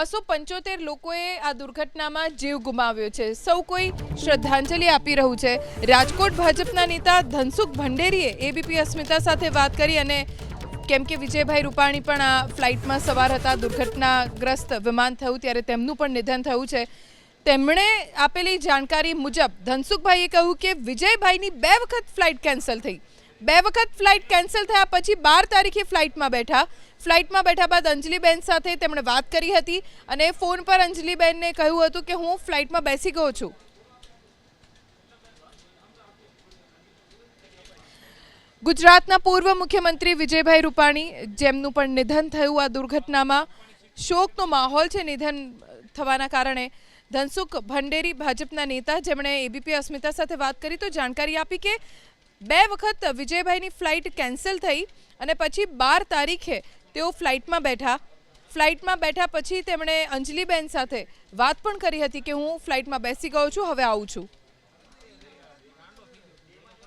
બસો પંચોતેર લોકોએ આ દુર્ઘટનામાં જીવ ગુમાવ્યો છે. સૌ કોઈ શ્રદ્ધાંજલિ આપી રહ્યું છે. રાજકોટ ભાજપના નેતા ધનસુખ ભંડેરીએ એબીપી અસ્મિતા સાથે વાત કરી અને કેમ કે વિજયભાઈ રૂપાણી પણ આ ફ્લાઇટમાં સવાર હતા, દુર્ઘટનાગ્રસ્ત વિમાન થયું ત્યારે તેમનું પણ નિધન થયું છે. તેમણે આપેલી જાણકારી મુજબ ધનસુખભાઈએ કહ્યું કે વિજયભાઈની બે વખત ફ્લાઇટ કેન્સલ થઈ. બે વખત ફ્લાઇટ કેન્સલ થયા પછી બાર તારીખે ફ્લાઇટમાં બેઠા. ફ્લાઇટમાં બેઠા બાદ અંજલિબેન સાથે તેમણે વાત કરી હતી અને ફોન પર અંજલિબેનને કહ્યું હતું કે હું ફ્લાઇટમાં બેસી ગયો છું. ગુજરાતના પૂર્વ મુખ્યમંત્રી વિજયભાઈ રૂપાણી, જેમનું પણ નિધન થયું આ દુર્ઘટનામાં, શોકનો માહોલ છે નિધન થવાના કારણે. ધનસુખ ભંડેરી ભાજપના નેતા, જેમણે એબીપી અસ્મિતા સાથે વાત કરી તો જાણકારી આપી કે બે વખત વિજયભાઈની ફ્લાઇટ કેન્સલ થઈ અને પછી બાર તારીખે તેઓ ફ્લાઇટમાં બેઠા. ફ્લાઇટમાં બેઠા પછી તેમણે અંજલિબેન સાથે વાત પણ કરી હતી કે હું ફ્લાઇટમાં બેસી ગયો છું, હવે આવું છું.